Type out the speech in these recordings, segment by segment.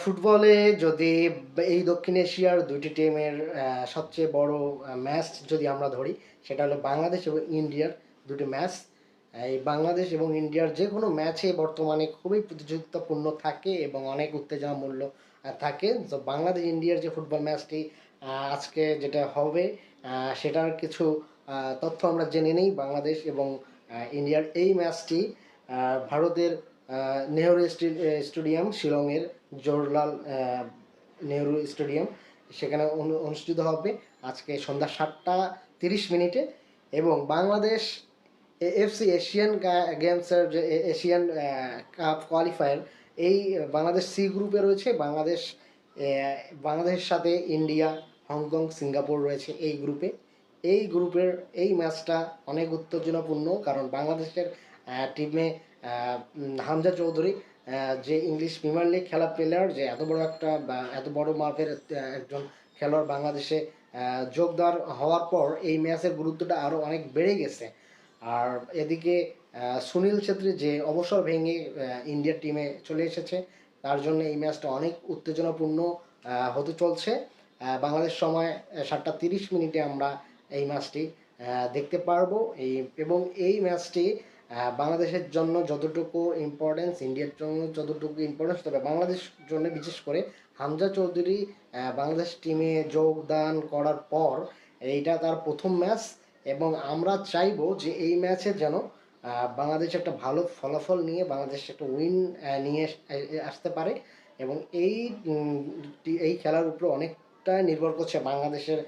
ফুটবলে যদি এই দক্ষিণ এশিয়ার দুইটি টিমের সবচেয়ে বড় ম্যাচ যদি আমরা ধরি, সেটা হলো বাংলাদেশ এবং ইন্ডিয়ার দুটি ম্যাচ এই বাংলাদেশ এবং ইন্ডিয়ার যে কোনো ম্যাচে বর্তমানে খুবই প্রতিযোগিতাপূর্ণ থাকে এবং অনেক উত্তেজনা মূল্য থাকে। তো বাংলাদেশ, ইন্ডিয়ার যে ফুটবল ম্যাচটি আজকে যেটা হবে সেটার কিছু তথ্য আমরা জেনে নিই। বাংলাদেশ এবং ইন্ডিয়ার এই ম্যাচটি ভারতের নেহরু স্টি- স্টেডিয়াম, শিলংয়ের জওহরলাল নেহরু স্টেডিয়াম। সেখানে অনু- অনুষ্ঠিত হবে আজকে সন্ধ্যা সাতটা তিরিশ মিনিটে এবং বাংলাদেশ এফসি এশিয়ান গেমসের যে এশিয়ান কাপ কোয়ালিফায়ার, এই বাংলাদেশ সি গ্রুপে রয়েছে। বাংলাদেশ বাংলাদেশের সাথে ইন্ডিয়া, হংকং, সিঙ্গাপুর রয়েছে এই গ্রুপে। এই গ্রুপের এই ম্যাচটা অনেক উত্তেজনাপূর্ণ কারণ বাংলাদেশের টিমে হামজা চৌধুরী যে ইংলিশ প্রিমিয়ার লিগ খেলা প্লেয়ার যে এত বড় একটা এত বড় মাপের একজন খেলোয়াড় বাংলাদেশে আহ, যোগদান হওয়ার পর এই ম্যাচের গুরুত্বটা আরও অনেক বেড়ে গেছে। আর এদিকে সুনীল ছেত্রী যে অবসর ভেঙে ইন্ডিয়ার টিমে চলে এসেছে তার জন্য এই ম্যাচটা অনেক উত্তেজনাপূর্ণ হতে চলছে। বাংলাদেশ সময় সাতটা তিরিশ মিনিটে আমরা এই ম্যাচটি দেখতে পারব। এই এবং এই ম্যাচটি বাংলাদেশের জন্য যতটুকু ইম্পর্টেন্স ইন্ডিয়ার জন্য যতটুকু ইম্পর্টেন্স তবে বাংলাদেশ জন্য বিশেষ করে হামজা চৌধুরী বাংলাদেশ টিমে যোগদান করার পর এইটা তার প্রথম ম্যাচ এবং আমরা চাইব যে এই ম্যাচে যেন বাংলাদেশ একটা ভালো ফলাফল নিয়ে, বাংলাদেশ একটা উইন নিয়ে আসতে পারে এবং এই এই খেলার উপর অনেকটা নির্ভর করছে বাংলাদেশের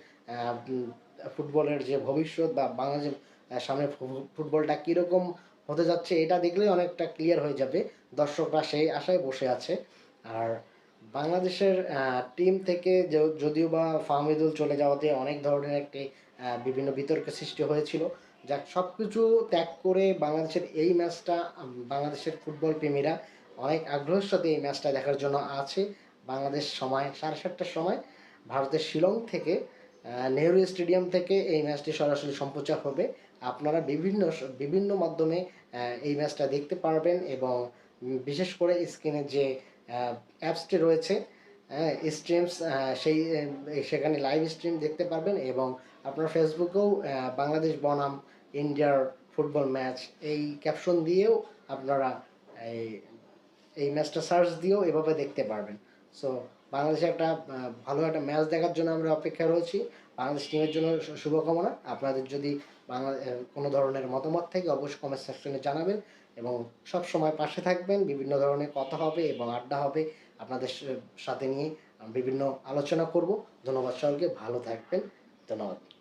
ফুটবলের যে ভবিষ্যৎ বা বাংলাদেশের সামনে ফুটবলটা কীরকম হতে যাচ্ছে এটা দেখলেই অনেকটা ক্লিয়ার হয়ে যাবে। দর্শকরা সেই আশায় বসে আছে। আর বাংলাদেশের টিম থেকে যদিও বা ফাহমিদুল চলে যাওয়াতে অনেক ধরনের একটি বিভিন্ন বিতর্কের সৃষ্টি হয়েছিল। যাক সব কিছু ত্যাগ করে বাংলাদেশের এই ম্যাচটা বাংলাদেশের ফুটবল প্রেমীরা অনেক আগ্রহের সাথে এই ম্যাচটা দেখার জন্য আছে। বাংলাদেশ সময়, সাড়ে সাতটার সময়, ভারতের শিলং থেকে নেহরু স্টেডিয়াম থেকে এই ম্যাচটি সরাসরি সম্প্রচার হবে। আপনারা বিভিন্ন বিভিন্ন মাধ্যমে এই ম্যাচটা দেখতে পারবেন এবং বিশেষ করে স্ক্রিনে যে অ্যাপসটি রয়েছে হ্যাঁ স্ট্রিমস সেই সেখানে লাইভ স্ট্রিম দেখতে পারবেন এবং আপনার ফেসবুকেও বাংলাদেশ বনাম ইন্ডিয়ার ফুটবল ম্যাচ। এই ক্যাপশন দিয়েও আপনারা এই এই ম্যাচটা সার্চ দিয়েও এভাবে দেখতে পারবেন। সো বাংলাদেশে একটা ভালো একটা ম্যাচ দেখার জন্য আমরা অপেক্ষা রয়েছি। বাংলাদেশ টিমের জন্য শুভকামনা। আপনাদের যদি কোনো ধরনের মতামত থাকে, অবশ্যই কমেন্ট সেকশনে জানাবেন এবং সব সময় পাশে থাকবেন। বিভিন্ন ধরনের কথা হবে এবং আড্ডা হবে। আপনাদের সাথে নিয়ে বিভিন্ন আলোচনা করব। ধন্যবাদ সবাইকে। ভালো থাকবেন। ধন্যবাদ।